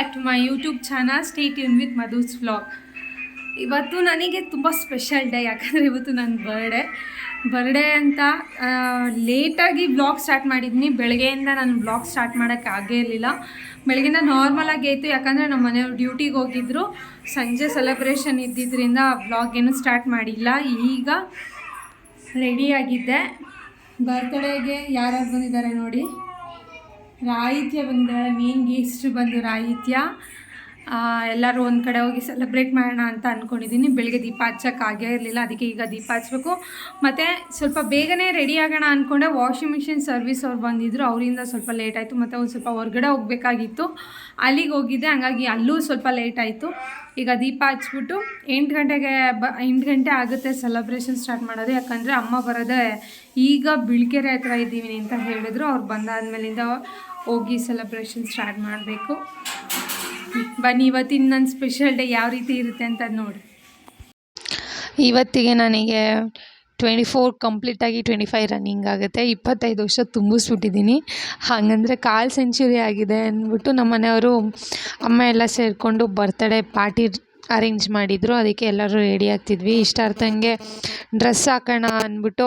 Back to my YouTube channel stay in with Madhu's vlog ಇವತ್ತು ನನಗೆ ತುಂಬ ಸ್ಪೆಷಲ್ ಡೇ ಯಾಕಂದರೆ ಇವತ್ತು ನನ್ನ ಬರ್ಡೇ ಬರ್ಡೇ ಅಂತ ಲೇಟಾಗಿ ಬ್ಲಾಗ್ ಸ್ಟಾರ್ಟ್ ಮಾಡಿದ್ದೀನಿ ಬೆಳಗ್ಗೆಯಿಂದ ನಾನು ಬ್ಲಾಗ್ ಸ್ಟಾರ್ಟ್ ಮಾಡೋಕ್ಕೆ ಆಗೇ ಇರಲಿಲ್ಲ. ಬೆಳಗ್ಗೆಯಿಂದ ನಾರ್ಮಲ್ ಆಗಿ ಆಯಿತು. ಯಾಕಂದರೆ ನಮ್ಮ ಮನೆಯವ್ರು ಡ್ಯೂಟಿಗೆ ಹೋಗಿದ್ರು. ಸಂಜೆ ಸೆಲೆಬ್ರೇಷನ್ ಇದ್ದಿದ್ದರಿಂದ ಬ್ಲಾಗ್ ಏನು ಸ್ಟಾರ್ಟ್ ಮಾಡಿಲ್ಲ. ಈಗ ರೆಡಿಯಾಗಿದ್ದೆ ಬರ್ತ್ಡೇಗೆ ಯಾರ್ಯಾರು ಬಂದಿದ್ದಾರೆ ನೋಡಿ. ರಾಹಿತ್ಯ ಬಂದಿದ್ದಾಳೆ ಮೇನ್ ಗೆಸ್ಟ್ ಬಂದು ರಾಹಿತ್ಯ. ಎಲ್ಲರೂ ಒಂದು ಕಡೆ ಹೋಗಿ ಸೆಲೆಬ್ರೇಟ್ ಮಾಡೋಣ ಅಂತ ಅಂದ್ಕೊಂಡಿದ್ದೀನಿ ಬೆಳಗ್ಗೆ ದೀಪ ಹಚ್ಚಕ್ಕೆ ಆಗೇ ಇರಲಿಲ್ಲ, ಅದಕ್ಕೆ ಈಗ ದೀಪ ಹಚ್ಬೇಕು. ಮತ್ತು ಸ್ವಲ್ಪ ಬೇಗನೆ ರೆಡಿ ಆಗೋಣ ಅಂದ್ಕೊಂಡೆ ವಾಷಿಂಗ್ ಮಿಷಿನ್ ಸರ್ವಿಸ್ ಅವ್ರು ಬಂದಿದ್ದರು ಅವರಿಂದ ಸ್ವಲ್ಪ ಲೇಟ್ ಆಯಿತು, ಮತ್ತು ಒಂದು ಸ್ವಲ್ಪ ಹೊರಗಡೆ ಹೋಗಬೇಕಾಗಿತ್ತು. ಅಲ್ಲಿಗೆ ಹೋಗಿದ್ದೆ, ಹಂಗಾಗಿ ಅಲ್ಲೂ ಸ್ವಲ್ಪ ಲೇಟ್ ಆಯಿತು. ಈಗ ದೀಪ ಹಚ್ಬಿಟ್ಟು ಎಂಟು ಗಂಟೆಗೆ ಬ, ಎಂಟು ಗಂಟೆ ಆಗುತ್ತೆ ಸೆಲೆಬ್ರೇಷನ್ ಸ್ಟಾರ್ಟ್ ಮಾಡೋದು. ಯಾಕಂದರೆ ಅಮ್ಮ ಬರೋದೇ ಈಗ ಬಿಳ್ಕೆರೆ ಹತ್ರ ಇದ್ದೀವಿ ಅಂತ ಹೇಳಿದ್ರು. ಅವ್ರು ಬಂದಾದ್ಮೇಲಿಂದ ಹೋಗಿ ಸೆಲೆಬ್ರೇಷನ್ ಸ್ಟಾರ್ಟ್ ಮಾಡಬೇಕು. ಬನ್ನಿ, ಇವತ್ತಿನ ನನ್ನ ಸ್ಪೆಷಲ್ ಡೇ ಯಾವ ರೀತಿ ಇರುತ್ತೆ ಅಂತ ನೋಡಿ. ಇವತ್ತಿಗೆ ನನಗೆ ಟ್ವೆಂಟಿ ಫೋರ್ ಕಂಪ್ಲೀಟಾಗಿ ಟ್ವೆಂಟಿ ಫೈವ್ ರನ್ನಿಂಗ್ ಆಗುತ್ತೆ. ಇಪ್ಪತ್ತೈದು ವರ್ಷ ತುಂಬಿಸ್ಬಿಟ್ಟಿದ್ದೀನಿ. ಹಾಗಂದರೆ ಕಾಲು ಸೆಂಚುರಿ ಆಗಿದೆ ಅಂದ್ಬಿಟ್ಟು ನಮ್ಮ ಮನೆಯವರು ಅಮ್ಮ ಎಲ್ಲ ಸೇರಿಕೊಂಡು ಬರ್ತಡೇ ಪಾರ್ಟಿ ಅರೇಂಜ್ ಮಾಡಿದರು, ಅದಕ್ಕೆ ಎಲ್ಲರೂ ರೆಡಿ ಆಗ್ತಿದ್ವಿ. ಇಷ್ಟಾರ್ಥಂಗೆ ಡ್ರೆಸ್ ಹಾಕೋಣ ಅಂದ್ಬಿಟ್ಟು,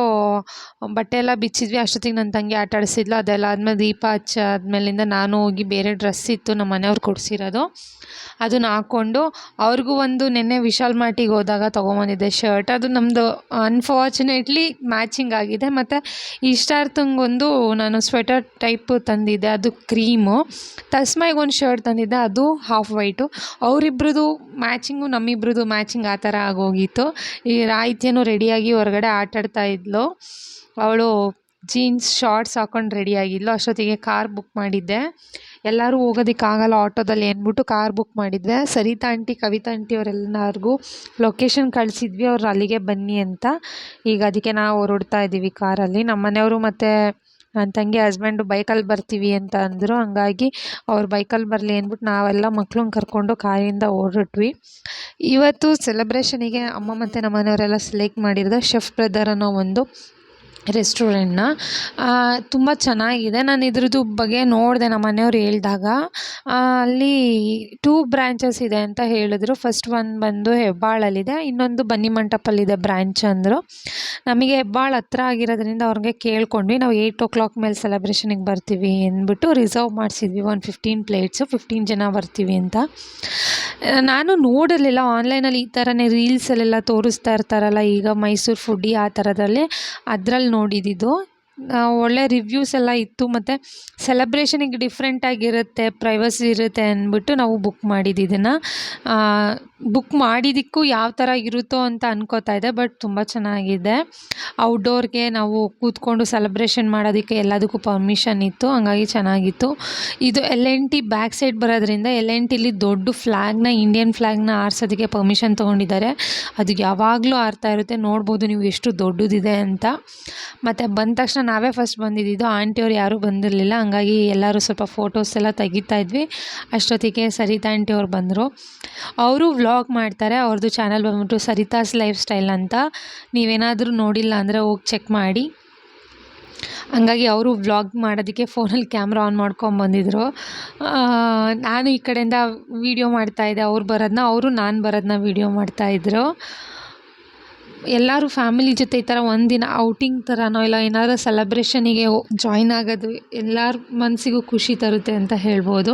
ಬಟ್ಟೆ ಎಲ್ಲ ಬಿಚ್ಚಿದ್ವಿ. ಅಷ್ಟೊತ್ತಿಗೆ ನನ್ನ ತಂಗಿ ಆಟ ಆಡಿಸಿದ್ಲು. ಅದೆಲ್ಲ ಆದಮೇಲೆ ದೀಪ ಹಚ್ಚಾದ್ಮೇಲಿಂದ ನಾನು ಹೋಗಿ ಬೇರೆ ಡ್ರೆಸ್ ಇತ್ತು ನಮ್ಮ ಮನೆಯವ್ರು ಕೊಡಿಸಿರೋದು. ಅದನ್ನ ಹಾಕ್ಕೊಂಡು, ಅವ್ರಿಗೂ ಒಂದು ನೆನ್ನೆ ವಿಶಾಲ್ ಮಾರ್ಟಿಗೆ ಹೋದಾಗ ತೊಗೊಂಬಂದಿದ್ದೆ ಶರ್ಟ್ ಅದು ನಮ್ಮದು ಅನ್ಫಾರ್ಚುನೇಟ್ಲಿ ಮ್ಯಾಚಿಂಗ್ ಆಗಿದೆ. ಮತ್ತು ಇಷ್ಟಾರ್ಥಂಗೊಂದು ನಾನು ಸ್ವೆಟರ್ ಟೈಪ್ ತಂದಿದ್ದೆ. ಅದು ಕ್ರೀಮು ತಸ್ಮೈಗೆ ಒಂದು ಶರ್ಟ್ ತಂದಿದ್ದೆ. ಅದು ಹಾಫ್ ವೈಟು ಅವರಿಬ್ರದ್ದು ಮ್ಯಾಚಿಂಗು ನಮ್ಮಿಬ್ರದ್ದು ಮ್ಯಾಚಿಂಗ್ ಆ ಥರ ಆಗೋಗಿತ್ತು. ಈ ರಾಹಿತ್ಯನೂ ರೆಡಿಯಾಗಿ ಹೊರಗಡೆ ಆಟಾಡ್ತಾ ಇದ್ಲು. ಅವಳು ಜೀನ್ಸ್, ಶಾರ್ಟ್ಸ್ ಹಾಕೊಂಡು ರೆಡಿಯಾಗಿದ್ಲು. ಅಷ್ಟೊತ್ತಿಗೆ ಕಾರ್ ಬುಕ್ ಮಾಡಿದ್ದೆ. ಎಲ್ಲರೂ ಹೋಗೋದಕ್ಕಾಗಲ್ಲ ಆಟೋದಲ್ಲಿ ಅಂದ್ಬಿಟ್ಟು ಕಾರ್ ಬುಕ್ ಮಾಡಿದ್ದೆ. ಸರಿತಾ ಆಂಟಿ, ಕವಿತಾ ಆಂಟಿ ಅವರೆಲ್ಲರಿಗೂ ಲೊಕೇಶನ್ ಕಳಿಸಿದ್ವಿ. ಅವ್ರು ಅಲ್ಲಿಗೆ ಬನ್ನಿ ಅಂತ. ಈಗ ಅದಕ್ಕೆ ನಾವು ಹೊರಡ್ತಾ ಇದ್ದೀವಿ ಕಾರಲ್ಲಿ. ನಮ್ಮ ಮನೆಯವರು ಮತ್ತು ನನ್ನ ತಂಗಿ ಹಸ್ಬೆಂಡು ಬೈಕಲ್ಲಿ ಬರ್ತೀವಿ ಅಂತ ಅಂದರು. ಹಂಗಾಗಿ ಅವ್ರು ಬೈಕಲ್ಲಿ ಬರಲಿ ಅಂದ್ಬಿಟ್ಟು ನಾವೆಲ್ಲ ಮಕ್ಳನ್ನ ಕರ್ಕೊಂಡು ಕಾರಿಂದ ಹೊರಟ್ವಿ ಇವತ್ತು ಸೆಲೆಬ್ರೇಷನಿಗೆ ಅಮ್ಮ ಮತ್ತು ನಮ್ಮ ಮನೆಯವರೆಲ್ಲ ಸೆಲೆಕ್ಟ್ ಮಾಡಿರೋದು ಶೆಫ್ ಬ್ರದರ್ ಅನ್ನೋ ಒಂದು ರೆಸ್ಟೋರೆಂಟ್ನ ತುಂಬ ಚೆನ್ನಾಗಿದೆ. ನಾನು ಇದ್ರದ್ದು ಬಗ್ಗೆ ನೋಡಿದೆ ನಮ್ಮ ಮನೆಯವ್ರು ಹೇಳಿದಾಗ. ಅಲ್ಲಿ ಟೂ ಬ್ರ್ಯಾಂಚಸ್ ಇದೆ ಅಂತ ಹೇಳಿದ್ರು. ಫಸ್ಟ್ ಒನ್ ಬಂದು ಹೆಬ್ಬಾಳಲ್ಲಿದೆ. ಇನ್ನೊಂದು ಬನ್ನಿಮಂಟಪಲ್ಲಿದೆ ಬ್ರ್ಯಾಂಚ್ ಅಂದರು. ನಮಗೆ ಹೆಬ್ಬಾಳ ಹತ್ರ ಆಗಿರೋದ್ರಿಂದ ಅವ್ರಿಗೆ ಕೇಳ್ಕೊಂಡ್ವಿ. ನಾವು ಏಯ್ಟ್ ಓ ಕ್ಲಾಕ್ ಮೇಲೆ ಸೆಲೆಬ್ರೇಷನಿಗೆ ಬರ್ತೀವಿ ಅಂದ್ಬಿಟ್ಟು ರಿಸರ್ವ್ ಮಾಡಿಸಿದ್ವಿ. ಒಂದು ಫಿಫ್ಟೀನ್ ಪ್ಲೇಟ್ಸು ಫಿಫ್ಟೀನ್ ಜನ ಬರ್ತೀವಿ ಅಂತ. ನಾನು ನೋಡಿರಲಿಲ್ಲ. ಆನ್ಲೈನಲ್ಲಿ ಈ ಥರನೇ ರೀಲ್ಸಲ್ಲೆಲ್ಲ ತೋರಿಸ್ತಾ ಇರ್ತಾರಲ್ಲ ಈಗ ಮೈಸೂರು ಫುಡ್ಡಿ ಆ ಥರದಲ್ಲಿ ಅದ್ರಲ್ಲಿ ಆ, ಒಳ್ಳೆ ರಿವ್ಯೂಸ್ ಎಲ್ಲ ಇತ್ತು. ಮತ್ತು ಸೆಲೆಬ್ರೇಷನಿಗೆ ಡಿಫ್ರೆಂಟಾಗಿರುತ್ತೆ ಪ್ರೈವಸಿ ಇರುತ್ತೆ ಅಂದ್ಬಿಟ್ಟು ನಾವು ಬುಕ್ ಮಾಡಿದ್ದು ಇದನ್ನು. ಬುಕ್ ಮಾಡಿದ್ದಕ್ಕೂ ಯಾವ ಥರ ಇರುತ್ತೋ ಅಂತ ಅನ್ಕೋತಾ ಇದೆ ಬಟ್ ತುಂಬ ಚೆನ್ನಾಗಿದೆ. ಔಟ್ಡೋರ್ಗೆ ನಾವು ಕೂತ್ಕೊಂಡು ಸೆಲೆಬ್ರೇಷನ್ ಮಾಡೋದಕ್ಕೆ ಎಲ್ಲದಕ್ಕೂ ಪರ್ಮಿಷನ್ ಇತ್ತು, ಹಂಗಾಗಿ ಚೆನ್ನಾಗಿತ್ತು. ಇದು L N T back side ಬರೋದ್ರಿಂದ ಎಲ್ ಎನ್ ಟಿಲಿ ದೊಡ್ಡ ಫ್ಲ್ಯಾಗ್ನ ಇಂಡಿಯನ್ ಫ್ಲ್ಯಾಗ್ನ ಆರಿಸೋದಕ್ಕೆ ಪರ್ಮಿಷನ್ ತೊಗೊಂಡಿದ್ದಾರೆ. ಅದು ಯಾವಾಗಲೂ ಆರ್ತಾ ಇರುತ್ತೆ, ನೋಡ್ಬೋದು ನೀವು ಎಷ್ಟು ದೊಡ್ಡದಿದೆ ಅಂತ. ಮತ್ತು ಬಂದ ತಕ್ಷಣ ನಾವೇ ಫಸ್ಟ್ ಬಂದಿದ್ದು. ಆಂಟಿಯವ್ರು ಯಾರೂ ಬಂದಿರಲಿಲ್ಲ. ಹಂಗಾಗಿ ಎಲ್ಲರೂ ಸ್ವಲ್ಪ ಫೋಟೋಸ್ ಎಲ್ಲ ತೆಗಿತಾ ಇದ್ವಿ. ಅಷ್ಟೊತ್ತಿಗೆ ಸರಿತಾ ಆಂಟಿಯವ್ರು ಬಂದರು. ಅವರು ವ್ಲಾಗ್ ಮಾಡ್ತಾರೆ. ಅವ್ರದ್ದು ಚಾನಲ್ ಬಂದುಬಿಟ್ಟು ಸರಿತಾಸ್ ಲೈಫ್ ಸ್ಟೈಲ್ ಅಂತ. ನೀವೇನಾದರೂ ನೋಡಿಲ್ಲ ಅಂದರೆ ಹೋಗಿ ಚೆಕ್ ಮಾಡಿ. ಹಂಗಾಗಿ ಅವರು ವ್ಲಾಗ್ ಮಾಡೋದಕ್ಕೆ ಫೋನಲ್ಲಿ ಕ್ಯಾಮ್ರಾ ಆನ್ ಮಾಡ್ಕೊಂಡು ಬಂದಿದ್ದರು ನಾನು ಈ ಕಡೆಯಿಂದ ವೀಡಿಯೋ ಮಾಡ್ತಾಯಿದ್ದೆ ಅವ್ರು ಬರೋದನ್ನ ಅವರು ನಾನು ಬರೋದನ್ನ ವೀಡಿಯೋ ಮಾಡ್ತಾಯಿದ್ರು ಎಲ್ಲರೂ ಫ್ಯಾಮಿಲಿ ಜೊತೆ ಈ ಥರ ಒಂದಿನ ಔಟಿಂಗ್ ಥರನೋ ಇಲ್ಲ ಏನಾದರೂ ಸೆಲೆಬ್ರೇಷನಿಗೆ ಜಾಯ್ನ್ ಆಗೋದು ಎಲ್ಲರ ಮನಸ್ಸಿಗೂ ಖುಷಿ ತರುತ್ತೆ ಅಂತ ಹೇಳ್ಬೋದು.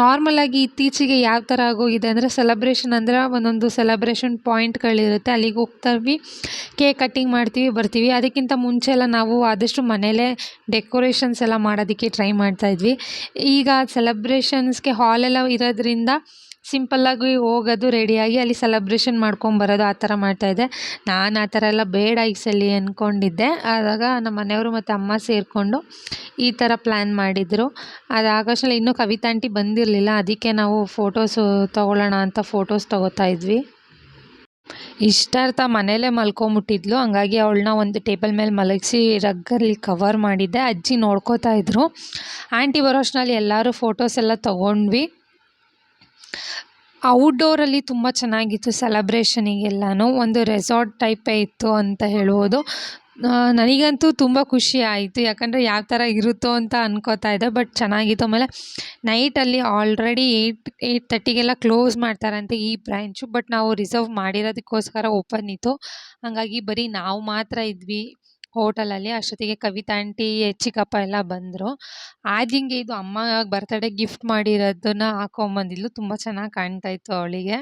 ನಾರ್ಮಲಾಗಿ ಇತ್ತೀಚೆಗೆ ಯಾವ ಥರ ಆಗೋಗಿದೆ ಅಂದರೆ ಸೆಲೆಬ್ರೇಷನ್ ಅಂದರೆ ಒಂದೊಂದು ಸೆಲೆಬ್ರೇಷನ್ ಪಾಯಿಂಟ್ಗಳಿರುತ್ತೆ ಅಲ್ಲಿಗೆ ಹೋಗ್ತೀವಿ ಕೇಕ್ ಕಟ್ಟಿಂಗ್ ಮಾಡ್ತೀವಿ, ಬರ್ತೀವಿ. ಅದಕ್ಕಿಂತ ಮುಂಚೆ ಎಲ್ಲ ನಾವು ಆದಷ್ಟು ಮನೆಯಲ್ಲೇ ಡೆಕೋರೇಷನ್ಸ್ ಎಲ್ಲ ಮಾಡೋದಕ್ಕೆ ಟ್ರೈ ಮಾಡ್ತಾಯಿದ್ವಿ ಈಗ ಸೆಲೆಬ್ರೇಷನ್ಸ್ಗೆ ಹಾಲೆಲ್ಲ ಇರೋದ್ರಿಂದ ಸಿಂಪಲ್ಲಾಗಿ ಹೋಗೋದು ರೆಡಿಯಾಗಿ ಅಲ್ಲಿ ಸೆಲೆಬ್ರೇಷನ್ ಮಾಡ್ಕೊಂಬರೋದು ಆ ಥರ ಮಾಡ್ತಾಯಿದ್ದೆ ನಾನು ಆ ಥರ ಎಲ್ಲ ಬೇಡ ಈ ಸಲ ಅಂದ್ಕೊಂಡಿದ್ದೆ ಆದಾಗ ನಮ್ಮ ಮನೆಯವರು ಮತ್ತು ಅಮ್ಮ ಸೇರಿಕೊಂಡು ಈ ಥರ ಪ್ಲ್ಯಾನ್ ಮಾಡಿದರು. ಅದು ಆಗೋಷ್ಟರಲ್ಲಿ ಇನ್ನೂ ಕವಿತಾ ಆಂಟಿ ಬಂದಿರಲಿಲ್ಲ. ಅದಕ್ಕೆ ನಾವು ಫೋಟೋಸು ತೊಗೊಳ್ಳೋಣ ಅಂತ ಫೋಟೋಸ್ ತೊಗೋತಾ ಇದ್ವಿ. ಇಷ್ಟಾರ್ಥ ಮನೇಲೇ ಮಲ್ಕೊಂಬಿಟ್ಟಿದ್ಲು. ಹಂಗಾಗಿ ಅವಳನ್ನ ಒಂದು ಟೇಬಲ್ ಮೇಲೆ ಮಲಗಿಸಿ ರಗ್ಗಲ್ಲಿ ಕವರ್ ಮಾಡಿದ್ದೆ. ಅಜ್ಜಿ ನೋಡ್ಕೋತಾ ಇದ್ರು. ಆಂಟಿ ಬರೋ ಅಷ್ಟರಲ್ಲಿ ಎಲ್ಲರೂ ಫೋಟೋಸ್ ಎಲ್ಲ ತೊಗೊಂಡ್ವಿ. ಔಟ್ಡೋರಲ್ಲಿ ತುಂಬ ಚೆನ್ನಾಗಿತ್ತು ಸೆಲೆಬ್ರೇಷನಿಗೆಲ್ಲನೂ ಒಂದು ರೆಸಾರ್ಟ್ ಟೈಪೇ ಇತ್ತು ಅಂತ ಹೇಳ್ಬೋದು. ನನಗಂತೂ ತುಂಬ ಖುಷಿ ಆಯಿತು. ಯಾಕಂದರೆ ಯಾವ ಥರ ಇರುತ್ತೋ ಅಂತ ಅನ್ಕೋತಾ ಇದ್ದೆ ಬಟ್ ಚೆನ್ನಾಗಿತ್ತು. ಆಮೇಲೆ ನೈಟಲ್ಲಿ ಆಲ್ರೆಡಿ ಏಯ್ಟ್ ಏಯ್ಟ್ ತರ್ಟಿಗೆಲ್ಲ ಕ್ಲೋಸ್ ಮಾಡ್ತಾರಂತೆ ಈ ಬ್ರ್ಯಾಂಚು ಬಟ್ ನಾವು ರಿಸರ್ವ್ ಮಾಡಿರೋದಕ್ಕೋಸ್ಕರ ಓಪನ್ ಇತ್ತು. ಹಾಗಾಗಿ ಬರೀ ನಾವು ಮಾತ್ರ ಇದ್ವಿ. ಹೋಟೆಲಲ್ಲಿ ಅಷ್ಟೊತ್ತಿಗೆ ಕವಿತಾ ಆಂಟಿ, ಚಿಕ್ಕಪ್ಪ ಎಲ್ಲ ಬಂದರು. ಆದಿಂಗೆ ಇದು ಅಮ್ಮ ಬರ್ತಡೇ ಗಿಫ್ಟ್ ಮಾಡಿರೋದನ್ನ ಹಾಕೊಂಬಂದಿದ್ಲು. ತುಂಬ ಚೆನ್ನಾಗಿ ಕಾಣ್ತಾ ಇತ್ತು ಅವಳಿಗೆ.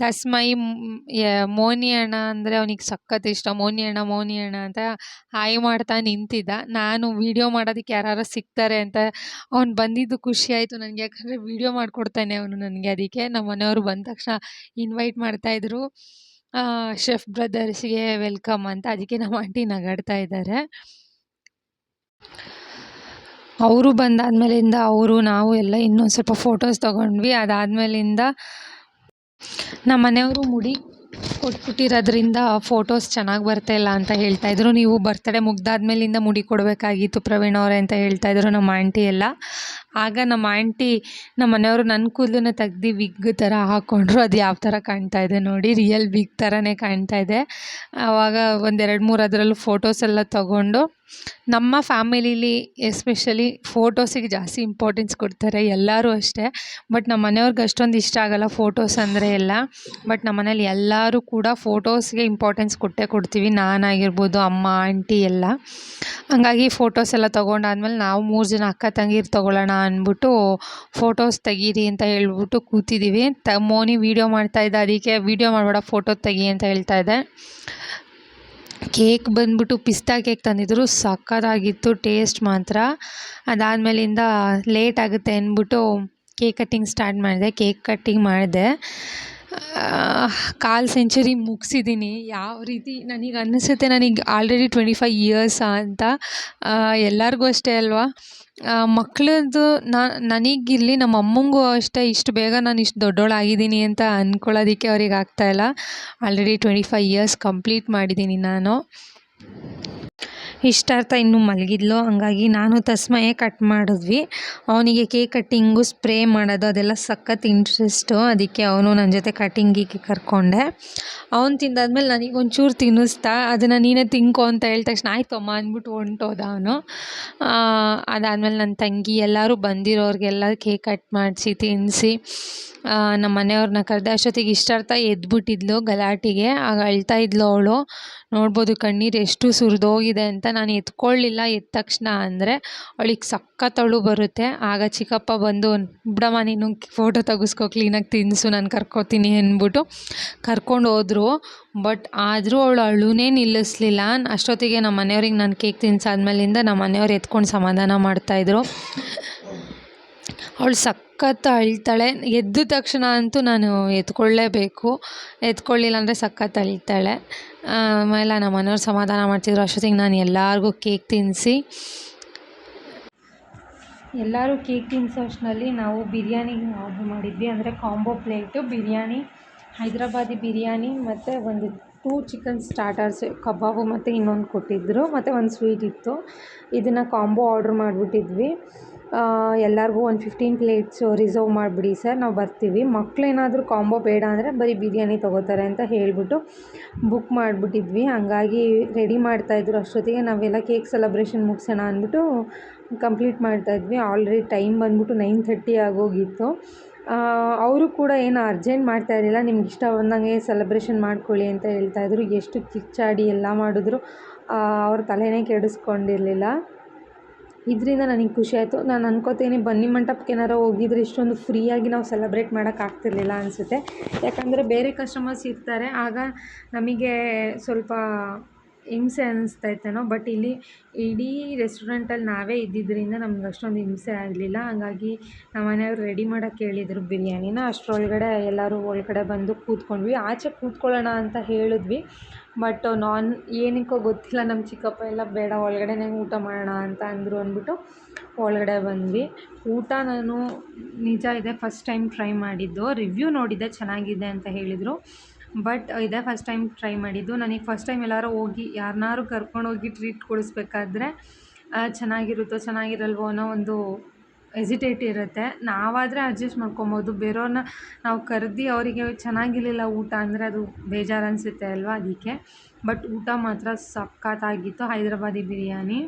ತಸ್ಮೈ ಮೋನಿ ಅಣ್ಣ ಅಂದರೆ ಅವನಿಗೆ ಸಖತ್ ಇಷ್ಟ. ಮೋನಿ ಅಣ್ಣ ಮೋನಿ ಅಣ್ಣ ಅಂತ ಹಾಯ್ ಮಾಡ್ತಾ ನಿಂತಿದ್ದ. ನಾನು ವೀಡಿಯೋ ಮಾಡೋದಕ್ಕೆ ಯಾರು ಸಿಗ್ತಾರೆ ಅಂತ ಅವ್ನು ಬಂದಿದ್ದು ಖುಷಿ ಆಯಿತು ನನಗೆ. ಯಾಕಂದರೆ ವಿಡಿಯೋ ಮಾಡಿಕೊಡ್ತಾನೆ ಅವನು ನನಗೆ ಅದಕ್ಕೆ. ನಮ್ಮ ಮನೆಯವರು ಬಂದ ತಕ್ಷಣ ಇನ್ವೈಟ್ ಮಾಡ್ತಾಯಿದ್ರು ಶೆಫ್ ಬ್ರದರ್ಸ್ಗೆ ವೆಲ್ಕಮ್ ಅಂತ ಅದಕ್ಕೆ ನಮ್ಮ ಆಂಟಿ ನಗಾಡ್ತಾ ಇದ್ದಾರೆ ಅವರು ಬಂದಾದ್ಮೇಲಿಂದ ಅವರು, ನಾವು ಎಲ್ಲ ಇನ್ನೊಂದು ಸ್ವಲ್ಪ ಫೋಟೋಸ್ ತಗೊಂಡ್ವಿ. ಅದಾದ್ಮೇಲಿಂದ ನಮ್ಮ ಮನೆಯವರು ಮುಡಿ ಕೊಟ್ಬಿಟ್ಟಿರೋದ್ರಿಂದ ಫೋಟೋಸ್ ಚೆನ್ನಾಗಿ ಬರ್ತಾಯಿಲ್ಲ ಅಂತ ಹೇಳ್ತಾ ಇದ್ರು. ನೀವು ಬರ್ತಡೇ ಮುಗ್ದಾದ್ಮೇಲಿಂದ ಮುಡಿ ಕೊಡಬೇಕಾಗಿತ್ತು ಪ್ರವೀಣ್ ಅವರೇ ಅಂತ ಹೇಳ್ತಾ ಇದ್ರು ನಮ್ಮ ಆಂಟಿ ಎಲ್ಲ ಆಗ ನಮ್ಮ ಆಂಟಿ ನಮ್ಮ ಮನೆಯವರು ನನ್ನ ಕೂದಲನ್ನ ತೆಗ್ದು ವಿಗ್ ಥರ ಹಾಕ್ಕೊಂಡ್ರು ಅದು ಯಾವ ಥರ ಕಾಣ್ತಾ ಇದೆ ನೋಡಿ ರಿಯಲ್ ವಿಗ್ ಥರನೇ ಕಾಣ್ತಾ ಇದೆ. ಆವಾಗ ಒಂದೆರಡು ಮೂರು ಅದರಲ್ಲೂ ಫೋಟೋಸ್ ಎಲ್ಲ ತಗೊಂಡು ನಮ್ಮ ಫ್ಯಾಮಿಲೀಲಿ ಎಸ್ಪೆಷಲಿ ಫೋಟೋಸಿಗೆ ಜಾಸ್ತಿ ಇಂಪಾರ್ಟೆನ್ಸ್ ಕೊಡ್ತಾರೆ ಎಲ್ಲರೂ ಅಷ್ಟೇ. ಬಟ್ ನಮ್ಮ ಮನೆಯವ್ರಿಗೆ ಅಷ್ಟೊಂದು ಇಷ್ಟ ಆಗಲ್ಲ ಫೋಟೋಸ್ ಅಂದರೆ ಎಲ್ಲ. ಬಟ್ ನಮ್ಮ ಮನೇಲಿ ಎಲ್ಲರೂ ಕೂಡ ಫೋಟೋಸ್ಗೆ ಇಂಪಾರ್ಟೆನ್ಸ್ ಕೊಟ್ಟೇ ಕೊಡ್ತೀವಿ. ನಾನಾಗಿರ್ಬೋದು, ಅಮ್ಮ, ಆಂಟಿ ಎಲ್ಲ. ಹಂಗಾಗಿ ಫೋಟೋಸ್ ಎಲ್ಲ ತೊಗೊಂಡಾದ್ಮೇಲೆ ನಾವು ಮೂರು ಜನ ಅಕ್ಕ, ತಂಗೀರು ತೊಗೊಳ್ಳೋಣ ಅಂದ್ಬಿಟ್ಟು ಫೋಟೋಸ್ ತೆಗೀರಿ ಅಂತ ಹೇಳ್ಬಿಟ್ಟು ಕೂತಿದ್ದೀವಿ ತ ಮೋನಿ ವೀಡಿಯೋ ಮಾಡ್ತಾಯಿದ್ದ ಅದಕ್ಕೆ ವೀಡಿಯೋ ಮಾಡಬೇಡ, ಫೋಟೋ ತೆಗಿ ಅಂತ ಹೇಳ್ತಾ ಇದ್ದೆ. ಕೇಕ್ ಬಂದ್ಬಿಟ್ಟು ಪಿಸ್ತಾ ಕೇಕ್ ತಂದಿದ್ರು. ಸಕ್ಕತ್ತಾಗಿತ್ತು, ಟೇಸ್ಟ್ ಮಾತ್ರ. ಅದಾದಮೇಲಿಂದ ಲೇಟ್ ಆಗುತ್ತೆ ಅಂದ್ಬಿಟ್ಟು ಕೇಕ್ ಕಟ್ಟಿಂಗ್ ಸ್ಟಾರ್ಟ್ ಮಾಡಿದೆ, ಕೇಕ್ ಕಟ್ಟಿಂಗ್ ಮಾಡಿದೆ. ಕಾಲು ಸೆಂಚುರಿ ಮುಗಿಸಿದ್ದೀನಿ ಯಾವ ರೀತಿ ನನಗೆ ಅನ್ನಿಸುತ್ತೆ, ನನಗೆ ಆಲ್ರೆಡಿ ಟ್ವೆಂಟಿ ಫೈವ್ ಇಯರ್ಸ್ ಅಂತ ಎಲ್ಲರಿಗೂ ಅಷ್ಟೇ ಅಲ್ವಾ? ಮಕ್ಳದ್ದು ನನಗಿಲ್ಲಿ ನಮ್ಮ ಅಮ್ಮಂಗೂ ಅಷ್ಟೇ, ಇಷ್ಟು ಬೇಗ ನಾನು ಇಷ್ಟು ದೊಡ್ಡವಳಾಗಿದ್ದೀನಿ ಅಂತ ಅಂದ್ಕೊಳ್ಳೋದಕ್ಕೆ ಅವ್ರಿಗೆ ಆಗ್ತಾಯಿಲ್ಲ already twenty five years complete ಮಾಡಿದ್ದೀನಿ ನಾನು. ಇಷ್ಟಾರ್ಥ ಇನ್ನೂ ಮಲಗಿದ್ಲು. ಹಂಗಾಗಿ ನಾನು ತಸ್ಮಯೇ ಕಟ್ ಮಾಡಿದ್ವಿ. ಅವನಿಗೆ ಕೇಕ್ ಕಟ್ಟಿಂಗು ಸ್ಪ್ರೇ ಮಾಡೋದು ಅದೆಲ್ಲ ಸಖತ್ ಇಂಟ್ರೆಸ್ಟು ಅದಕ್ಕೆ ಅವನು ನನ್ನ ಜೊತೆ ಕಟ್ಟಿಂಗಿಗೆ ಕರ್ಕೊಂಡೆ. ಅವನು ತಿಂದಾದ್ಮೇಲೆ ನನಗೆ ಒಂಚೂರು ತಿನ್ನಿಸ್ತಾ, ಅದನ್ನು ನೀನೇ ತಿನ್ಕೊ ಅಂತ ಹೇಳಿದ ತಕ್ಷಣ, ಆಯ್ತು ಅಮ್ಮ, ಅಂದ್ಬಿಟ್ಟು ಹೊಂಟೋದ ಅವನು. ಅದಾದಮೇಲೆ ನನ್ನ ತಂಗಿ ಎಲ್ಲರೂ ಬಂದಿರೋರಿಗೆಲ್ಲ ಕೇಕ್ ಕಟ್ ಮಾಡಿಸಿ ತಿನ್ನಿಸಿ ನಮ್ಮ ಮನೆಯವ್ರನ್ನ ಕರೆದೆ, ಅಷ್ಟೊತ್ತಿಗೆ ಇಷ್ಟಾರ್ಥ ಎದ್ಬಿಟ್ಟಿದ್ಲು ಗಲಾಟೆಗೆ. ಆಗ ಅಳ್ತಾ ಇದ್ಲು ಅವಳು. ನೋಡ್ಬೋದು ಕಣ್ಣೀರು ಎಷ್ಟು ಸುರಿದೋಗಿದೆ ಅಂತ ನಾನು ಎತ್ಕೊಳ್ಳಿಲ್ಲ ಎದ್ದ ತಕ್ಷಣ ಅಂದರೆ ಅವಳಿಗೆ ಸಖತ್ ಅಳು ಬರುತ್ತೆ. ಆಗ ಚಿಕ್ಕಪ್ಪ ಬಂದು, ಬಿಡಮ್ಮ, ನೀನು ಫೋಟೋ ತೆಗೆಸ್ಕೊ ಕ್ಲೀನಾಗಿ ತಿನ್ನಿಸು ನಾನು ಕರ್ಕೋತೀನಿ, ಅಂದ್ಬಿಟ್ಟು ಕರ್ಕೊಂಡು ಹೋದ್ರು. ಬಟ್ ಆದರೂ ಅವಳು ಅಳುನೇ ನಿಲ್ಲಿಸ್ಲಿಲ್ಲ. ಅಷ್ಟೊತ್ತಿಗೆ ನಮ್ಮ ಮನೆಯವ್ರಿಗೆ ನಾನು ಕೇಕ್ ತಿನ್ಸಾದ್ಮೇಲಿಂದ ನಮ್ಮ ಮನೆಯವ್ರು ಎತ್ಕೊಂಡು ಸಮಾಧಾನ ಮಾಡ್ತಾಯಿದ್ರು ಅವಳು ಸಖತ್ ಅಳ್ತಾಳೆ ಎದ್ದ ತಕ್ಷಣ ಅಂತೂ ನಾನು ಎತ್ಕೊಳ್ಳೇಬೇಕು. ಎತ್ಕೊಳ್ಳಿಲ್ಲ ಅಂದರೆ ಸಖತ್ತು ಅಳ್ತಾಳೆ. ಆಮೇಲೆ ನಮ್ಮ ಮನೆಯವ್ರು ಸಮಾಧಾನ ಮಾಡ್ತಿದ್ರು. ಅಷ್ಟೊತ್ತಿಗೆ ನಾನು ಎಲ್ಲರಿಗೂ ಕೇಕ್ ತಿನ್ನಿಸಿ ಎಲ್ಲರೂ ಕೇಕ್ ತಿನ್ನಿಸೋ ಅಷ್ಟರಲ್ಲಿ ನಾವು ಬಿರಿಯಾನಿ ಆರ್ಡ್ರ್ ಮಾಡಿದ್ವಿ. ಅಂದರೆ ಕಾಂಬೋ ಪ್ಲೇಟು ಬಿರಿಯಾನಿ, ಹೈದ್ರಾಬಾದಿ ಬಿರಿಯಾನಿ ಮತ್ತು ಒಂದು ಟೂ ಚಿಕನ್ ಸ್ಟಾರ್ಟರ್ಸ್ ಕಬಾಬು ಮತ್ತು ಇನ್ನೊಂದು ಕೊಟ್ಟಿದ್ದರು ಮತ್ತು ಒಂದು ಸ್ವೀಟ್ ಇತ್ತು. ಇದನ್ನು ಕಾಂಬೋ ಆರ್ಡ್ರ್ ಮಾಡಿಬಿಟ್ಟಿದ್ವಿ. ಎಲ್ಲರಿಗೂ ಒಂದು ಫಿಫ್ಟೀನ್ ಪ್ಲೇಟ್ಸು ರಿಸರ್ವ್ ಮಾಡಿಬಿಡಿ ಸರ್. ನಾವು ಬರ್ತೀವಿ. ಮಕ್ಕಳೇನಾದರೂ ಕಾಂಬೋ ಬೇಡ ಅಂದರೆ ಬರೀ ಬಿರಿಯಾನಿ ತೊಗೋತಾರೆ ಅಂತ ಹೇಳಿಬಿಟ್ಟು ಬುಕ್ ಮಾಡಿಬಿಟ್ಟಿದ್ವಿ. ಹಂಗಾಗಿ ರೆಡಿ ಮಾಡ್ತಾಯಿದ್ರು ಅಷ್ಟೊತ್ತಿಗೆ. ನಾವೆಲ್ಲ ಕೇಕ್ ಸೆಲೆಬ್ರೇಷನ್ ಮುಗಿಸೋಣ ಅಂದ್ಬಿಟ್ಟು ಕಂಪ್ಲೀಟ್ ಮಾಡ್ತಾಯಿದ್ವಿ ಆಲ್ರೆಡಿ ಟೈಮ್ ಬಂದ್ಬಿಟ್ಟು ನೈನ್ ಥರ್ಟಿ ಆಗೋಗಿತ್ತು. ಅವರು ಕೂಡ ಏನು ಅರ್ಜೆಂಟ್ ಮಾಡ್ತಾ ಇರಲಿಲ್ಲ. ನಿಮ್ಗೆ ಇಷ್ಟ ಬಂದಂಗೆ ಸೆಲೆಬ್ರೇಷನ್ ಮಾಡ್ಕೊಳ್ಳಿ ಅಂತ ಹೇಳ್ತಾಯಿದ್ರು ಎಷ್ಟು ಕಿಚ್ಚಾಡಿ ಎಲ್ಲ ಮಾಡಿದ್ರು. ಅವ್ರ ತಲೆನೇ ಕೆಡಿಸ್ಕೊಂಡಿರಲಿಲ್ಲ. ಇದರಿಂದ ನನಗೆ ಖುಷಿ ಆಯಿತು. ನಾನು ಅನ್ಕೋತೀನಿ, ಬನ್ನಿ ಮಂಟಪಕ್ಕೆ ಏನಾರು ಹೋಗಿದ್ರೆ ಇಷ್ಟೊಂದು ಫ್ರೀಯಾಗಿ ನಾವು ಸೆಲೆಬ್ರೇಟ್ ಮಾಡೋಕ್ಕಾಗ್ತಿರ್ಲಿಲ್ಲ ಅನಿಸುತ್ತೆ. ಯಾಕಂದರೆ ಬೇರೆ ಕಸ್ಟಮರ್ಸ್ ಇರ್ತಾರೆ. ಆಗ ನಮಗೆ ಸ್ವಲ್ಪ ಹಿಂಸೆ ಅನ್ನಿಸ್ತಾ ಇತ್ತೇನೋ ಬಟ್ ಇಲ್ಲಿ ಇಡೀ ರೆಸ್ಟೋರೆಂಟಲ್ಲಿ ನಾವೇ ಇದ್ದಿದ್ದರಿಂದ ನಮ್ಗೆ ಅಷ್ಟೊಂದು ಹಿಂಸೆ ಆಗಲಿಲ್ಲ. ಹಂಗಾಗಿ ನಮ್ಮ ಮನೆಯವ್ರು ರೆಡಿ ಮಾಡೋಕ್ಕೆ ಹೇಳಿದ್ರು ಬಿರಿಯಾನಿನ. ಅಷ್ಟರೊಳಗಡೆ ಎಲ್ಲರೂ ಒಳಗಡೆ ಬಂದು ಕೂತ್ಕೊಂಡ್ವಿ. ಆಚೆ ಕೂತ್ಕೊಳ್ಳೋಣ ಅಂತ ಹೇಳಿದ್ವಿ. ಬಟ್ ನಾನ್ ಏನಕ್ಕೋ ಗೊತ್ತಿಲ್ಲ ನಮ್ಮ ಚಿಕ್ಕಪ್ಪ ಎಲ್ಲ ಬೇಡ, ಒಳಗಡೆನೇ ಊಟ ಮಾಡೋಣ ಅಂತ ಅಂದರು ಅಂದ್ಬಿಟ್ಟು ಒಳಗಡೆ ಬಂದ್ವಿ. ಊಟ ನಾನು ನಿಜ ಇದೆ ಫಸ್ಟ್ ಟೈಮ್ ಟ್ರೈ ಮಾಡಿದ್ದು. ರಿವ್ಯೂ ನೋಡಿದ್ದೆ, ಚೆನ್ನಾಗಿದೆ ಅಂತ ಹೇಳಿದರು. ಬಟ್ ಇದೇ ಫಸ್ಟ್ ಟೈಮ್ ಟ್ರೈ ಮಾಡಿದ್ದು. ನನಗೆ ಫಸ್ಟ್ ಟೈಮ್ ಎಲ್ಲಾರು ಹೋಗಿ ಯಾರನ್ನಾರು ಕರ್ಕೊಂಡೋಗಿ ಟ್ರೀಟ್ ಕೊಡಿಸ್ಬೇಕಾದ್ರೆ ಚೆನ್ನಾಗಿರುತ್ತೋ ಚೆನ್ನಾಗಿರಲ್ವೋ ಅನ್ನೋ ಒಂದು ಎಸಿಟೇಟ್ ಇರುತ್ತೆ. ನಾವಾದರೆ ಅಡ್ಜಸ್ಟ್ ಮಾಡ್ಕೊಬೋದು. ಬೇರೆಯವ್ರನ್ನ ನಾವು ಕರೆದು ಅವರಿಗೆ ಚೆನ್ನಾಗಿರಲಿಲ್ಲ ಊಟ ಅಂದರೆ ಅದು ಬೇಜಾರು ಅನಿಸುತ್ತೆ ಅಲ್ವಾ ಅದಕ್ಕೆ. ಬಟ್ ಊಟ ಮಾತ್ರ ಸಖತ್ತಾಗಿತ್ತು. ಹೈದ್ರಾಬಾದಿ ಬಿರಿಯಾನಿ.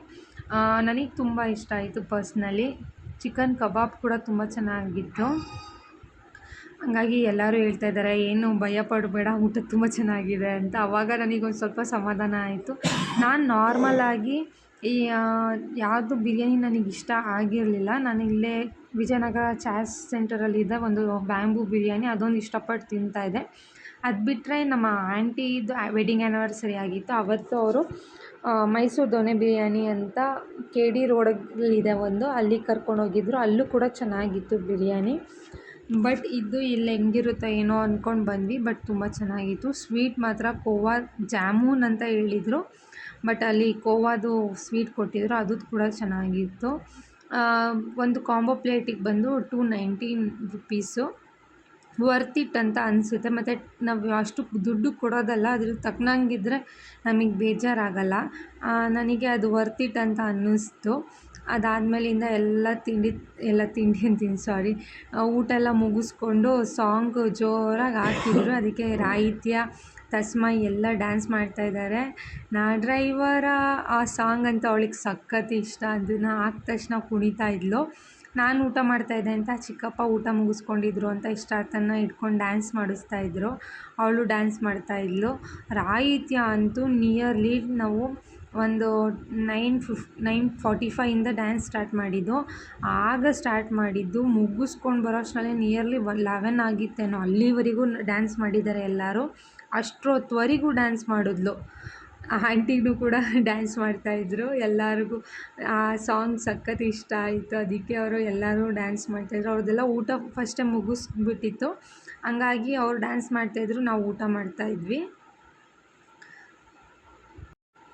ನನಗೆ ತುಂಬ ಇಷ್ಟ ಆಯಿತು ಪರ್ಸ್ನಲಿ ಚಿಕನ್ ಕಬಾಬ್ ಕೂಡ ತುಂಬ ಚೆನ್ನಾಗಿತ್ತು. ಹಂಗಾಗಿ ಎಲ್ಲರೂ ಹೇಳ್ತಾ ಇದ್ದಾರೆ, ಏನು ಭಯ ಪಡಬೇಡ ಊಟ ತುಂಬ ಚೆನ್ನಾಗಿದೆ ಅಂತ. ಆವಾಗ ನನಗೊಂದು ಸ್ವಲ್ಪ ಸಮಾಧಾನ ಆಯಿತು. ನಾನು ನಾರ್ಮಲಾಗಿ ಈ ಯಾವುದು ಬಿರಿಯಾನಿ ನನಗೆ ಇಷ್ಟ ಆಗಿರಲಿಲ್ಲ. ನಾನು ಇಲ್ಲೇ ವಿಜಯನಗರ ಚಾಸ್ ಸೆಂಟರಲ್ಲಿದ್ದ ಒಂದು ಬ್ಯಾಂಬೂ ಬಿರಿಯಾನಿ, ಅದೊಂದು ಇಷ್ಟಪಟ್ಟು ತಿಂತಾಯಿದ್ದೆ ಅದು ಬಿಟ್ಟರೆ ನಮ್ಮ ಆಂಟಿದು ವೆಡ್ಡಿಂಗ್ ಆ್ಯನಿವರ್ಸರಿ ಆಗಿತ್ತು. ಅವತ್ತು ಅವರು ಮೈಸೂರು ದೊನೆ ಬಿರಿಯಾನಿ ಅಂತ ಕೆ ಡಿ ರೋಡಲ್ಲಿದೆ ಒಂದು ಅಲ್ಲಿಗೆ ಕರ್ಕೊಂಡೋಗಿದ್ರು ಅಲ್ಲೂ ಕೂಡ ಚೆನ್ನಾಗಿತ್ತು ಬಿರಿಯಾನಿ. ಬಟ್ ಇದು ಇಲ್ಲಿ ಹೆಂಗಿರುತ್ತೋ ಏನೋ ಅಂದ್ಕೊಂಡು ಬಂದ್ವಿ, ಬಟ್ ತುಂಬ ಚೆನ್ನಾಗಿತ್ತು. ಸ್ವೀಟ್ ಮಾತ್ರ ಕೋವಾ ಜಾಮೂನ್ ಅಂತ ಹೇಳಿದರು, ಬಟ್ ಅಲ್ಲಿ ಕೋವಾದು ಸ್ವೀಟ್ ಕೊಟ್ಟಿದ್ರು ಅದು ಕೂಡ ಚೆನ್ನಾಗಿತ್ತು. ಒಂದು ಕಾಂಬೋ ಪ್ಲೇಟಿಗೆ ಬಂದು two nineteen rupees. Worth it ಅಂತ ಅನಿಸುತ್ತೆ, ಮತ್ತು ನಾವು ಅಷ್ಟು ದುಡ್ಡು ಕೊಡೋದಲ್ಲ ಅದ್ರ ತಕ್ಕನಂಗಿದ್ರೆ ನಮಗೆ ಬೇಜಾರಾಗಲ್ಲ. ನನಗೆ ಅದು ವರ್ತ್ ಇಟ್ ಅಂತ ಅನ್ನಿಸ್ತು. ಅದಾದಮೇಲಿಂದ ಎಲ್ಲ ತಿಂಡಿ ಎಲ್ಲ ತಿಂಡಿ ಅಂತೀನಿ ಸಾರಿ ಊಟ ಎಲ್ಲ ಮುಗಿಸ್ಕೊಂಡು ಸಾಂಗ್ ಜೋರಾಗಿ ಹಾಕಿದ್ರು. ಅದಕ್ಕೆ ರಾಯಿತ್ಯ ತಸ್ಮೈ ಎಲ್ಲ ಡ್ಯಾನ್ಸ್ ಮಾಡ್ತಾಯಿದ್ದಾರೆ ನಾ ಡ್ರೈವರ ಆ ಸಾಂಗ್ ಅಂತ ಅವಳಿಗೆ ಸಖತ್ ಇಷ್ಟ. ಅದನ್ನು ಹಾಕ್ ತಕ್ಷಣ ಕುಣಿತಾ ಇದ್ಲು. ನಾನು ಊಟ ಮಾಡ್ತಾಯಿದ್ದೆ ಅಂತ ಚಿಕ್ಕಪ್ಪ ಊಟ ಮುಗಿಸ್ಕೊಂಡಿದ್ರು ಅಂತ ಇಷ್ಟಾರ್ಥನ ಇಟ್ಕೊಂಡು ಡ್ಯಾನ್ಸ್ ಮಾಡಿಸ್ತಾ ಇದ್ರು. ಅವಳು ಡ್ಯಾನ್ಸ್ ಮಾಡ್ತಾಯಿದ್ಲು ರಾಯಿತ್ಯ ಅಂತೂ ನಿಯರ್ಲಿ ನಾವು ಒಂದು ನೈನ್ ಫಿಫ್ ನೈನ್ ಫಾರ್ಟಿ ಫೈಯಿಂದ ಡ್ಯಾನ್ಸ್ ಸ್ಟಾರ್ಟ್ ಮಾಡಿದ್ದು. ಆಗ ಸ್ಟಾರ್ಟ್ ಮಾಡಿದ್ದು ಮುಗಿಸ್ಕೊಂಡು ಬರೋ ಅಷ್ಟರಲ್ಲಿ ನಿಯರ್ಲಿ ಒನ್ ಲೆವೆನ್ ಆಗಿತ್ತೇನೋ, ಅಲ್ಲಿವರೆಗೂ ಡ್ಯಾನ್ಸ್ ಮಾಡಿದ್ದಾರೆ ಎಲ್ಲರೂ. ಅಷ್ಟೊತ್ವರೆಗೂ ಡ್ಯಾನ್ಸ್ ಮಾಡಿದ್ಲು. ಆಂಟಿನೂ ಕೂಡ ಡ್ಯಾನ್ಸ್ ಮಾಡ್ತಾಯಿದ್ರು. ಎಲ್ಲರಿಗೂ ಆ ಸಾಂಗ್ ಸಖತ್ ಇಷ್ಟ ಆಯಿತು. ಅದಕ್ಕೆ ಅವರು ಎಲ್ಲರೂ ಡ್ಯಾನ್ಸ್ ಮಾಡ್ತಾಯಿದ್ರು. ಅವ್ರದ್ದೆಲ್ಲ ಊಟ ಫಸ್ಟೇ ಮುಗಿಸ್ಬಿಟ್ಟಿತ್ತು. ಹಂಗಾಗಿ ಅವ್ರು ಡ್ಯಾನ್ಸ್ ಮಾಡ್ತಾಯಿದ್ರು, ನಾವು ಊಟ ಮಾಡ್ತಾಯಿದ್ವಿ.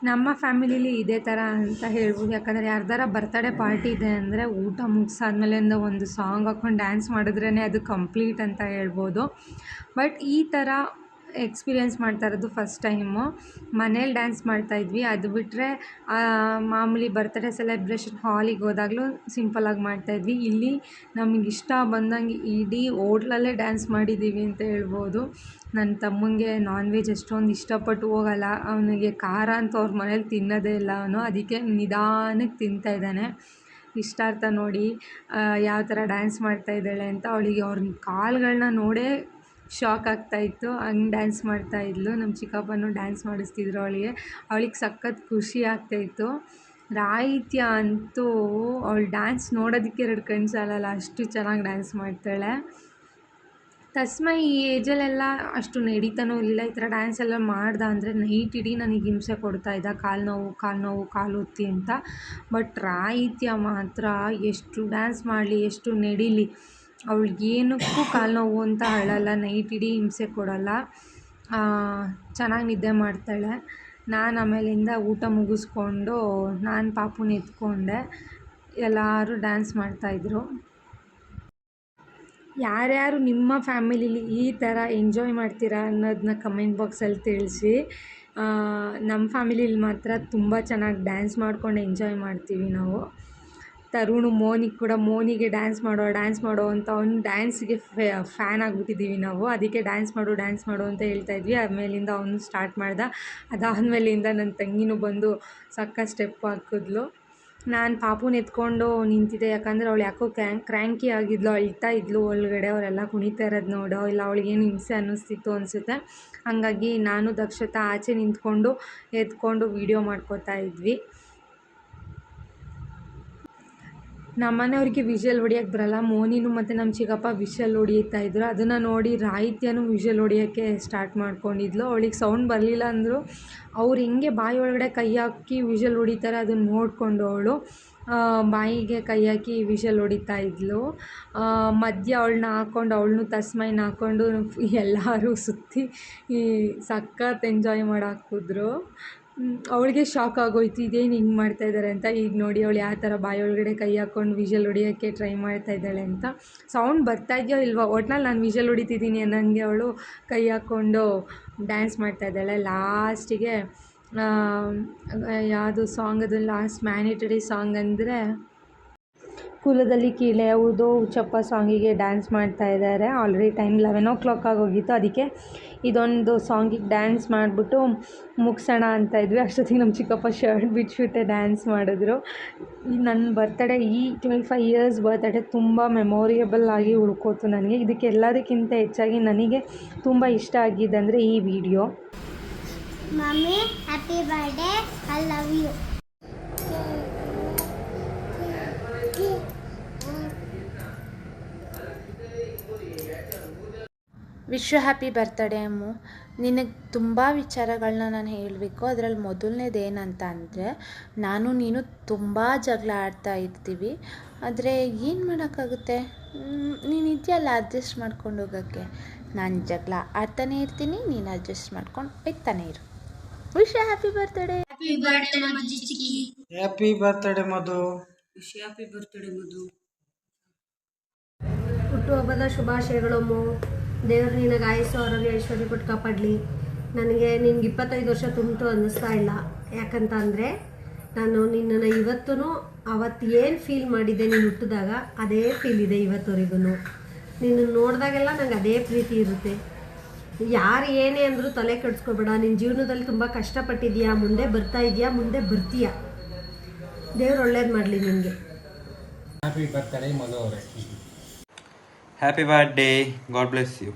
ನಮ್ಮ ಫ್ಯಾಮಿಲಿಲಿ ಇದೇ ಥರ ಅಂತ ಹೇಳ್ಬೋದು. ಯಾಕಂದರೆ ಯಾರ್ದಾರ ಬರ್ತಡೇ ಪಾರ್ಟಿ ಇದೆ ಅಂದರೆ ಊಟ ಮುಗಿಸಾದ್ಮೇಲಿಂದ ಒಂದು ಸಾಂಗ್ ಹಾಕ್ಕೊಂಡು ಡ್ಯಾನ್ಸ್ ಮಾಡಿದ್ರೇ ಅದು ಕಂಪ್ಲೀಟ್ ಅಂತ ಹೇಳ್ಬೋದು. ಬಟ್ ಈ ಥರ ಎಕ್ಸ್ಪೀರಿಯೆನ್ಸ್ ಮಾಡ್ತಾ ಇರೋದು ಫಸ್ಟ್ ಟೈಮು. ಮನೇಲಿ ಡ್ಯಾನ್ಸ್ ಮಾಡ್ತಾಯಿದ್ವಿ ಅದು ಬಿಟ್ಟರೆ ಮಾಮೂಲಿ ಬರ್ತಡೇ ಸೆಲೆಬ್ರೇಷನ್ ಹಾಲಿಗೆ ಹೋದಾಗಲೂ ಸಿಂಪಲಾಗಿ ಮಾಡ್ತಾಯಿದ್ವಿ ಇಲ್ಲಿ ನಮಗೆ ಇಷ್ಟ ಬಂದಂಗೆ ಇಡೀ ಓಟ್ಲಲ್ಲೇ ಡ್ಯಾನ್ಸ್ ಮಾಡಿದ್ದೀವಿ ಅಂತ ಹೇಳ್ಬೋದು. ನನ್ನ ತಮ್ಮಂಗೆ ನಾನ್ ವೆಜ್ ಅಷ್ಟೊಂದು ಇಷ್ಟಪಟ್ಟು ಹೋಗಲ್ಲ. ಅವನಿಗೆ ಖಾರ ಅಂತ ಅವ್ರ ಮನೇಲಿ ತಿನ್ನೋದೇ ಇಲ್ಲ ಅವನು. ಅದಕ್ಕೆ ನಿಧಾನಕ್ಕೆ ತಿಂತಾ ಇದ್ದಾನೆ. ಇಷ್ಟಾರ್ಥ ನೋಡಿ ಯಾವ ಥರ ಡ್ಯಾನ್ಸ್ ಮಾಡ್ತಾ ಇದ್ದಾಳೆ ಅಂತ ಅವಳಿಗೆ ಅವ್ರ ಕಾಲುಗಳ್ನ ನೋಡೇ ಶಾಕ್ ಆಗ್ತಾಯಿತ್ತು ಹಂಗೆ ಡ್ಯಾನ್ಸ್ ಮಾಡ್ತಾಯಿದ್ಲು ನಮ್ಮ ಚಿಕ್ಕಪ್ಪನೂ ಡ್ಯಾನ್ಸ್ ಮಾಡಿಸ್ತಿದ್ರು ಅವಳಿಗೆ. ಅವಳಿಗೆ ಸಖತ್ ಖುಷಿ ಆಗ್ತಾಯಿತ್ತು ರಾಹಿತ್ಯ ಅಂತೂ ಅವಳು ಡ್ಯಾನ್ಸ್ ನೋಡೋದಕ್ಕೆ ಎರಡು ಕಣ್ಣು ಸಾಲಲ್ಲ ಅಷ್ಟು ಚೆನ್ನಾಗಿ ಡ್ಯಾನ್ಸ್ ಮಾಡ್ತಾಳೆ. ತಸ್ಮೈ ಈ ಏಜಲ್ಲೆಲ್ಲ ಅಷ್ಟು ನಡೀತಾನೂ ಇಲ್ಲ, ಈ ಥರ ಡ್ಯಾನ್ಸ್ ಎಲ್ಲ ಮಾಡ್ದ ಅಂದರೆ ನೈಟ್ ಇಡೀ ನನಗೆ ಹಿಂಸೆ ಕೊಡ್ತಾ ಇದ್ದ. ಕಾಲು ನೋವು ಕಾಲು ನೋವು, ಕಾಲು ಒತ್ತಿ ಅಂತ. ಬಟ್ ರಾಹಿತ್ಯ ಮಾತ್ರ ಎಷ್ಟು ಡ್ಯಾನ್ಸ್ ಮಾಡಲಿ, ಎಷ್ಟು ನಡೀಲಿ. ಏನಕ್ಕೂ ಕಾಲು ನೋವು ಅಂತ ಅಳಲ್ಲ, ನೈಟ್ ಇಡೀ ಹಿಂಸೆ ಕೊಡಲ್ಲ. ಚೆನ್ನಾಗಿ ನಿದ್ದೆ ಮಾಡ್ತಾಳೆ. ನಾನು ಆಮೇಲಿಂದ ಊಟ ಮುಗಿಸ್ಕೊಂಡು ನಾನು ಪಾಪುನ ಎತ್ಕೊಂಡೆ. ಎಲ್ಲರೂ ಡ್ಯಾನ್ಸ್ ಮಾಡ್ತಾಯಿದ್ರು ಯಾರ್ಯಾರು ನಿಮ್ಮ ಫ್ಯಾಮಿಲಿಲಿ ಈ ಥರ ಎಂಜಾಯ್ ಮಾಡ್ತೀರಾ ಅನ್ನೋದನ್ನ ಕಮೆಂಟ್ ಬಾಕ್ಸಲ್ಲಿ ತಿಳಿಸಿ. ನಮ್ಮ ಫ್ಯಾಮಿಲಿಲಿ ಮಾತ್ರ ತುಂಬ ಚೆನ್ನಾಗಿ ಡ್ಯಾನ್ಸ್ ಮಾಡ್ಕೊಂಡು ಎಂಜಾಯ್ ಮಾಡ್ತೀವಿ ನಾವು. ತರುಣ್ ಮೋನಿ ಕೂಡ ಮೋನಿಗೆ ಡ್ಯಾನ್ಸ್ ಮಾಡೋ ಡ್ಯಾನ್ಸ್ ಮಾಡೋ ಅಂತ ಅವ್ನು ಡ್ಯಾನ್ಸ್ಗೆ ಫ್ಯಾನ್ ಆಗಿಬಿಟ್ಟಿದ್ದೀವಿ ನಾವು. ಅದಕ್ಕೆ ಡ್ಯಾನ್ಸ್ ಮಾಡು ಡ್ಯಾನ್ಸ್ ಮಾಡು ಅಂತ ಹೇಳ್ತಾ ಇದ್ವಿ. ಆಮೇಲಿಂದ ಅವನು ಸ್ಟಾರ್ಟ್ ಮಾಡ್ದ. ಅದಾದಮೇಲಿಂದ ನನ್ನ ತಂಗಿನೂ ಬಂದು ಸಕ್ಕ ಸ್ಟೆಪ್ ಹಾಕಿದ್ಲು. ನಾನು ಪಾಪುನ ಎತ್ಕೊಂಡು ನಿಂತಿದ್ದೆ. ಯಾಕಂದರೆ ಅವಳು ಯಾಕೋ ಕ್ರ್ಯಾಂಕ್ ಕ್ರ್ಯಾಂಕಿ ಆಗಿದ್ಲು. ಅಳ್ತಾ ಇದ್ಲು ಒಳಗಡೆ. ಅವರೆಲ್ಲ ಕುಣಿತಾ ಇರೋದು ನೋಡೋ. ಇಲ್ಲ ಅವಳಿಗೇನು ಹಿಂಸೆ ಅನ್ನಿಸ್ತಿತ್ತು ಅನಿಸುತ್ತೆ. ಹಾಗಾಗಿ ನಾನು ದಕ್ಷತಾ ಆಚೆ ನಿಂತ್ಕೊಂಡು ಎತ್ಕೊಂಡು ವೀಡಿಯೋ ಮಾಡ್ಕೋತಾ ಇದ್ವಿ. ನಮ್ಮ ಮನೆಯವ್ರಿಗೆ ವಿಷಲ್ ಹೊಡಿಯೋಕ್ಕೆ ಬರಲ್ಲ. ಮೋನಿನು ಮತ್ತು ನಮ್ಮ ಚಿಕ್ಕಪ್ಪ ವಿಷಲ್ ಹೊಡಿತಾ ಇದ್ದರು ಅದನ್ನು ನೋಡಿ ರಾಯಿತ್ಯನೂ ವಿಷಲ್ ಹೊಡಿಯೋಕ್ಕೆ ಸ್ಟಾರ್ಟ್ ಮಾಡ್ಕೊಂಡಿದ್ಲು. ಅವಳಿಗೆ ಸೌಂಡ್ ಬರಲಿಲ್ಲ ಅಂದರು. ಅವ್ರು ಹಿಂಗೆ ಬಾಯಿ ಒಳಗಡೆ ಕೈ ಹಾಕಿ ವಿಷಲ್ ಹೊಡಿತಾರೆ. ಅದನ್ನ ನೋಡಿಕೊಂಡು ಅವಳು ಬಾಯಿಗೆ ಕೈ ಹಾಕಿ ವಿಷಲ್ ಹೊಡಿತಾ ಇದ್ಲು. ಮಧ್ಯ ಅವಳನ್ನ ಹಾಕ್ಕೊಂಡು ಅವಳನ್ನು ತಸ್ಮೈನ ಹಾಕ್ಕೊಂಡು ಎಲ್ಲರೂ ಸುತ್ತಿ ಈ ಸಖತ್ ಎಂಜಾಯ್ ಮಾಡಾಕಿದ್ರು ಅವಳಿಗೆ ಶಾಕ್ ಆಗೋಯ್ತು, ಇದೇನು ಹಿಂಗೆ ಮಾಡ್ತಾ ಇದ್ದಾರೆ ಅಂತ. ಈಗ ನೋಡಿ ಅವಳು ಯಾವ ಥರ ಬಾಯಿ ಒಳಗಡೆ ಕೈ ಹಾಕ್ಕೊಂಡು ವಿಷಲ್ ಹೊಡಿಯೋಕ್ಕೆ ಟ್ರೈ ಮಾಡ್ತಾ ಇದ್ದಾಳೆ ಅಂತ. ಸೌಂಡ್ ಬರ್ತಾ ಇದೆಯೋ ಇಲ್ವೋ, ಒಟ್ನಲ್ಲಿ ನಾನು ವಿಷಲ್ ಹೊಡಿತಿದ್ದೀನಿ ಅನ್ನಂಗೆ ಅವಳು ಕೈ ಹಾಕ್ಕೊಂಡು ಡ್ಯಾನ್ಸ್ ಮಾಡ್ತಾ ಇದ್ದಾಳೆ. ಲಾಸ್ಟಿಗೆ ಯಾವುದು ಸಾಂಗ್ ಅದು ಲಾಸ್ಟ್ ಮ್ಯಾನಿಟರಿ ಸಾಂಗ್ ಅಂದರೆ ಕುಲದಲ್ಲಿ ಕೀಳೆ ಹೌದು ಉಚ್ಚಪ್ಪ ಸಾಂಗಿಗೆ ಡ್ಯಾನ್ಸ್ ಮಾಡ್ತಾ ಇದ್ದಾರೆ already time eleven o'clock ಆಗೋಗಿತ್ತು ಅದಕ್ಕೆ ಇದೊಂದು ಸಾಂಗಿಗೆ ಡ್ಯಾನ್ಸ್ ಮಾಡಿಬಿಟ್ಟು ಮುಗಿಸೋಣ ಅಂತ ಇದ್ವಿ. ಅಷ್ಟೊತ್ತಿಗೆ ನಮ್ಮ ಚಿಕ್ಕಪ್ಪ ಶರ್ಟ್ ಬಿಚ್ಚಿಬಿಟ್ಟೆ ಡ್ಯಾನ್ಸ್ ಮಾಡಿದ್ರು. ನನ್ನ ಬರ್ತಡೇ ಈ ಟ್ವೆಂಟಿ ಫೈವ್ ಇಯರ್ಸ್ ಬರ್ತಡೇ ತುಂಬ ಮೆಮೊರಿಯಬಲ್ ಆಗಿ ಉಳ್ಕೋತು ನನಗೆ. ಇದಕ್ಕೆ ಎಲ್ಲದಕ್ಕಿಂತ ಹೆಚ್ಚಾಗಿ ನನಗೆ ತುಂಬ ಇಷ್ಟ ಆಗಿದ್ದಂದರೆ ಈ video mummy happy birthday I love you. Wish you happy birthday Ammu ನಿನಗೆ ತುಂಬ ವಿಚಾರಗಳನ್ನ ನಾನು ಹೇಳಬೇಕು. ಅದರಲ್ಲಿ ಮೊದಲನೇದು ಏನಂತ ಅಂದರೆ ನಾನು ನೀನು ತುಂಬ ಜಗಳ ಆಡ್ತಾ ಇರ್ತೀವಿ. ಆದರೆ ಏನು ಮಾಡೋಕ್ಕಾಗುತ್ತೆ? ನೀನು ಇದೆಯಲ್ಲ ಅಡ್ಜಸ್ಟ್ ಮಾಡ್ಕೊಂಡು ಹೋಗೋಕ್ಕೆ. ನಾನು ಜಗಳ ಆಡ್ತಾನೆ ಇರ್ತೀನಿ ನೀನು ಅಡ್ಜಸ್ಟ್ ಮಾಡ್ಕೊಂಡು ಹೋಗ್ತಾನೆ ಇರು. Wish you happy birthday happy birthday Madhu ಹುಟ್ಟುಹಬ್ಬದ ಶುಭಾಶಯಗಳು ಅಮ್ಮು ದೇವರು ನಿನಗೆ ಆಯಸ್ಸು, ಆರೋಗ್ಯ, ಐಶ್ವರ್ಯ ಕೊಟ್ಟು ಕಾಪಾಡಲಿ. ನನಗೆ ನಿನ್ಗೆ ಇಪ್ಪತ್ತೈದು ವರ್ಷ ತುಂಬಿತು ಅನ್ನಿಸ್ತಾ ಇಲ್ಲ. ಯಾಕಂತ ಅಂದರೆ ನಾನು ನಿನ್ನನ್ನು ಇವತ್ತೂ ಅವತ್ತು ಏನು ಫೀಲ್ ಮಾಡಿದ್ದೆ ನೀನು ಹುಟ್ಟಿದಾಗ, ಅದೇ ಫೀಲ್ ಇದೆ ಇವತ್ತುವರೆಗೂ ನಿನ್ನ ನೋಡಿದಾಗೆಲ್ಲ ನನಗೆ ಅದೇ ಪ್ರೀತಿ ಇರುತ್ತೆ. ಯಾರು ಏನೇ ಅಂದರೂ ತಲೆ ಕೆಡಿಸ್ಕೋಬೇಡ. ನಿನ್ನ ಜೀವನದಲ್ಲಿ ತುಂಬ ಕಷ್ಟಪಟ್ಟಿದ್ಯಾ, ಮುಂದೆ ಬರ್ತಾ ಇದೆಯಾ, ಮುಂದೆ ಬರ್ತೀಯಾ? ದೇವ್ರು ಒಳ್ಳೇದು ಮಾಡಲಿ ನಿನಗೆ. ಹ್ಯಾಪಿ ಬರ್ತಡೇ ಮಧು ಅವರೇ Happy God God you you.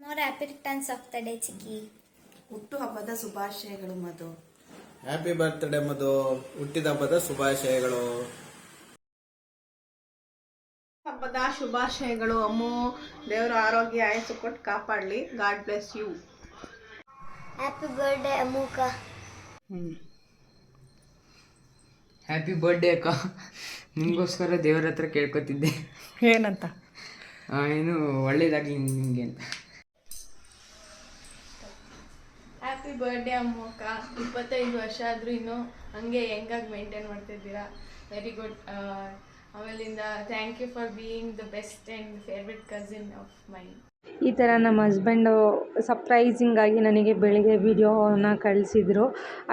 Happy happy returns of day ಚಿಕ್ಕಿ ಹುಟ್ಟು ಹುಟ್ಟುಹಬ್ಬದ ಶುಭಾಶಯಗಳು ಮಧು. ಹ್ಯಾಪಿ ಬರ್ತ್ಡೇ ಮಧು. ಹುಟ್ಟಿದ ಹಬ್ಬದ ಶುಭಾಶಯಗಳು. ಹಬ್ಬದ ಶುಭಾಶಯಗಳು ಅಮ್ಮು. ದೇವರ ಆರೋಗ್ಯ ಆಯಸ್ಸು ಕೊಟ್ಟು ಕಾಪಾಡಲಿ. God bless you happy birthday ಅಮ್ಮುಕ. Amuka. Happy birthday ಅಕ್ಕ. ನಿಮಗೋಸ್ಕರ ದೇವರ ಹತ್ರ ಕೇಳ್ಕೊತಿದ್ದೆ. ಏನಂತ? ಏನು ಒಳ್ಳೇದಾಗಲಿ ನಿಮಗೆ ಅಂತ. ಹ್ಯಾಪಿ ಬರ್ಡೇ ಅಮ್ಮಕ್ಕ ಇಪ್ಪತ್ತೈದು ವರ್ಷ ಆದರೂ ಇನ್ನೂ ಹಂಗೆ ಹೆಂಗಾಗಿ ಮೇಂಟೈನ್ ಮಾಡ್ತಿದ್ದೀರಾ? ವೆರಿ ಗುಡ್ ಆಮೇಲಿಂದ thank you for being the best and favourite cousin of mine ಈ ಥರ ನಮ್ಮ ಹಸ್ಬೆಂಡು ಸರ್ಪ್ರೈಸಿಂಗಾಗಿ ನನಗೆ ಬೆಳಿಗ್ಗೆ ವಿಡಿಯೋನ ಕಳಿಸಿದ್ರು.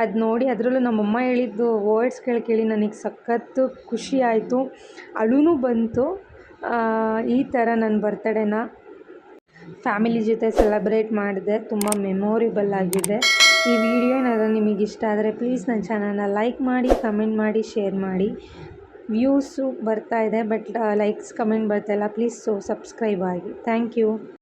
ಅದು ನೋಡಿ ಅದರಲ್ಲೂ ನಮ್ಮಮ್ಮ ಹೇಳಿದ್ದು ವರ್ಡ್ಸ್ಗಳು ಕೇಳಿ ನನಗೆ ಸಖತ್ತು ಖುಷಿ ಆಯಿತು. ಅಳುನೂ ಬಂತು. ಈ ಥರ ನನ್ನ ಬರ್ತಡೇನ ಫ್ಯಾಮಿಲಿ ಜೊತೆ ಸೆಲೆಬ್ರೇಟ್ ಮಾಡಿದೆ. ತುಂಬ ಮೆಮೊರಿಬಲ್ ಆಗಿದೆ. ಈ ವಿಡಿಯೋ ಏನಾದರೂ ನಿಮಗೆ ಇಷ್ಟ ಆದರೆ ಪ್ಲೀಸ್ ನನ್ನ ಚಾನಲ್ನ ಲೈಕ್ ಮಾಡಿ ಕಮೆಂಟ್ ಮಾಡಿ ಶೇರ್ ಮಾಡಿ. ವ್ಯೂಸು ಬರ್ತಾ ಇದೆ ಬಟ್ ಲೈಕ್ಸ್ ಕಮೆಂಟ್ ಬರ್ತಾಯಿಲ್ಲ ಪ್ಲೀಸ್ ಸೊ ಸಬ್ಸ್ಕ್ರೈಬ್ ಆಗಿ. Thank you